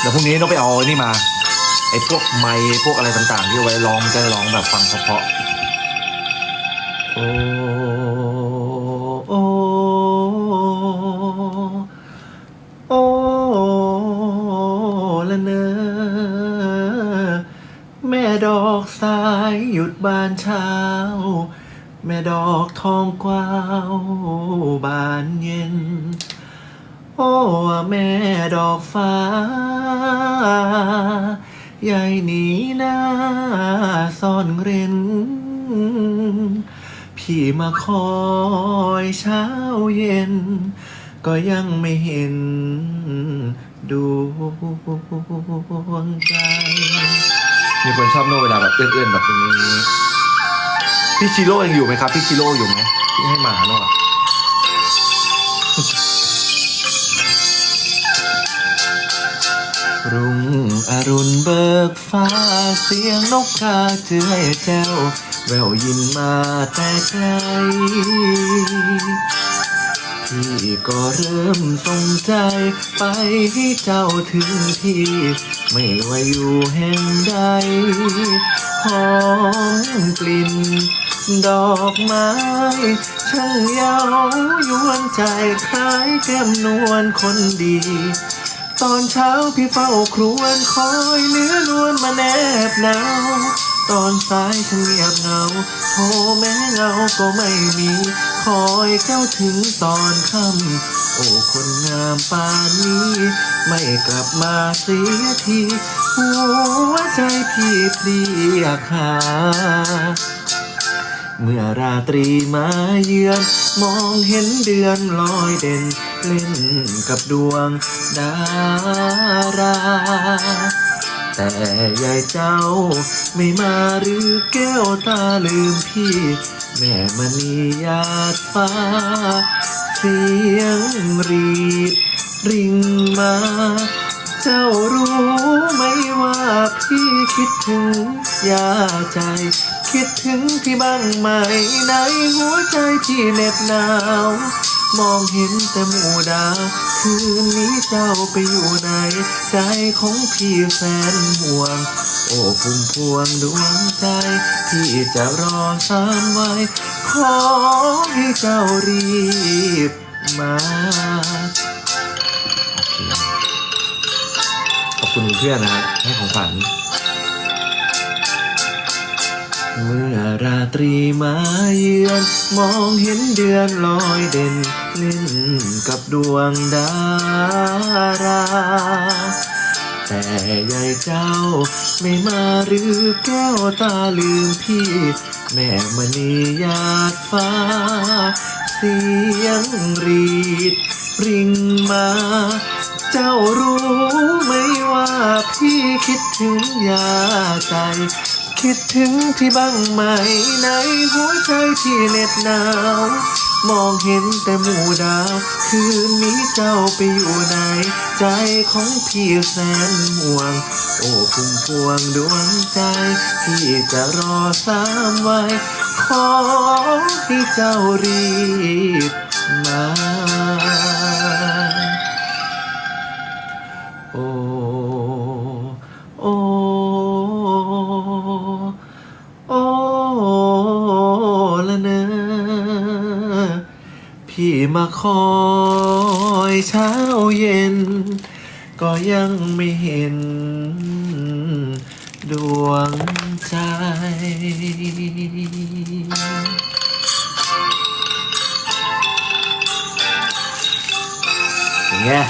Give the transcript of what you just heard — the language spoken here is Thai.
เดี๋ยวพรุ่งนี้ต้องไปเอาไอ้นี่มาไอ้พวกไม้พวกอะไรต่างๆ ที่เอาไว้ร้องจะร้องแบบฟังเพาะๆโอ้โอ้โอ้ละเนอแม่ดอกสายหยุดบานเช้า แม่ดอกทองกวาวบานเย็น โอ้แม่ดอกฟ้าใหญ่หนีหน้าซ่อนเร้น พี่มาคอยเช้าเย็น ก็ยังไม่เห็นดวงใจ มีคนชอบโน้เวลาแบบเอื้อนๆแบบนี้ พี่ชิโร่ยังอยู่ไหมครับ พี่ชิโร่อยู่ไหมพี่ให้หมาโน่อะ รุ่งอรุณเบิกฟ้าเสียงนกกาเจือยแจ้วแววยินมาแต่ไกลพี่ก็เริ่มสงใจไปให้เจ้าถึงที่ ไม่ว่าอยู่แห่งใดหอมกลิ่น ดอกไม้ช่างเยาวยวนใจคล้ายแก้มนวลคนดี ตอนเช้าพี่เฝ้าครวญคอยเนื้อนวลมาแนบหนาวตอนสายฉันเงียบเหงาโทรแม้เงาก็ไม่มี คอยเจ้าถึงตอนค่ำโอ้คนงามป่านนี้ ไม่กลับมาเสียทีหัวใจพี่เพลียหาเมื่อราตรีมาเยือน มองเห็นเดือนลอยเด่น เล่นกับดวงดารา แต่ยายเจ้าไม่มาหรือแก้วตาลืมพี่ แม่มณีหยาดฟ้า เสียงรีดริงมา เจ้ารู้ไหมว่าพี่คิดถึงยาใจคิดถึงพี่บ้างไหมในหัวใจพี่เหน็บหนาว มองเห็นแต่หมู่ดาว คืนนี้เจ้าไปอยู่ไหน ใจของพี่แสนห่วง โอ้พุ่มพวงดวงใจ พี่จะรอสามไว้ ขอให้เจ้ารีบมาขอบคุณเพื่อนนะฮะให้ของขวัญ เมื่อราตรีมาเยือน มองเห็นเดือนลอยเด่นเล่นกับดวงดารา แต่ยายเจ้าไม่มาหรือแก้วตาลืมพี่ แม่มณีหยาดฟ้า เสียงรีดริงมา เจ้ารู้ไหมว่าพี่คิดถึงยาใจ คิดถึงพี่บ้างไหมในหัวใจที่เหน็บหนาว มองเห็นแต่หมู่ดาว คืนนี้เจ้าไปอยู่ไหน ใจของพี่แสนห่วง โอ้พุ่มพวงดวงใจพี่จะรอสามไว้ ขอให้เจ้ารีบมา พี่มาคอยเช้าเย็น ก็ยังไม่เห็น ดวงใจ อย่างเงี้ย